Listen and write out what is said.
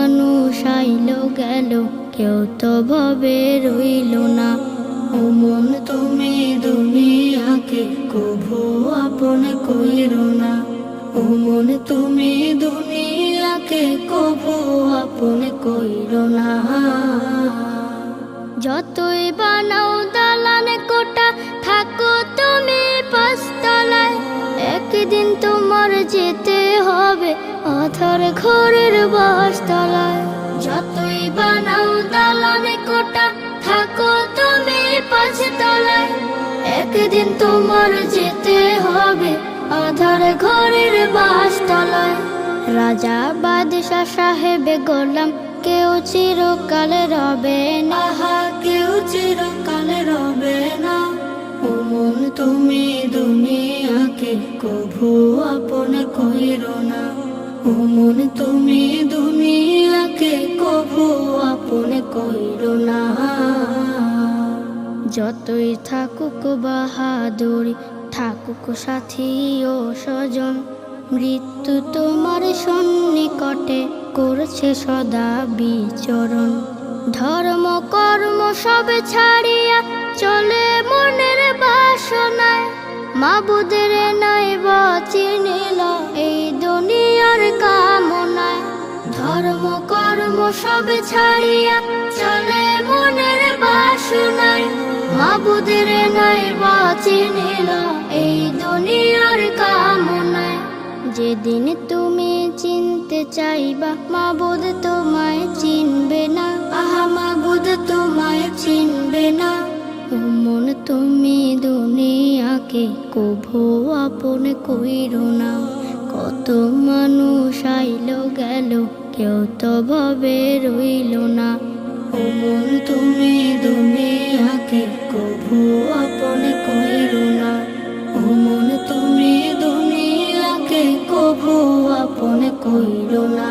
আইল গেল, কেউ তো ভবে রইল না। ও মন তুমি দুনিয়াকে, কভু আপন কইর না। ও মন তুমি দুনিয়াকে, কভু আপন কইর না। যতই বানাও দালান কোটা থাকো তুমি পাঁচতলায়। একদিন তোমার যেতে হবে অথর ঘরের বাসতলায় একদিন তোমার যেতে হবে। আধার ঘরের বাস তলায় রাজা বাদশাহ সাহেবে গোলাম, কেউ চিরকালে রবে না। কেউ চিরকালে রবে না। ও মন তুমি দুনিয়াকে কভু আপন কইরো না। ও মন তুমি দুনিয়াকে কভু আপন কইরো যতই থাকুক বাহাদুরি, থাকুক সাথী ও স্বজন, মৃত্যু তোমার সন্নিকটে করছে সদা বিচরণ। ধর্ম, কর্ম সব ছাড়িয়া চলে মনের বাসনায়। মাবুদের নয় চিনিল এই দুনিয়ার কামনায়। ধর্ম, কর্ম সব ছাড়িয়া নয় চিনিল এই দুনিয়ার কামনায়। যেদিন তুমি চিনতে চাইবা, মাবুদ তোমায় চিনবে না। আহা, মাবুদ তোমায় চিনবে না। মন তুমি দুনিয়াকে কভো আপন কইর না। কত মানুষ আইল গেল, কেউ তো ভবে রইল না। ও তুমি দুনিয়াকে কভু আপন কইরো না। ও তুমি দুনিয়াকে কভু আপন কইরো না।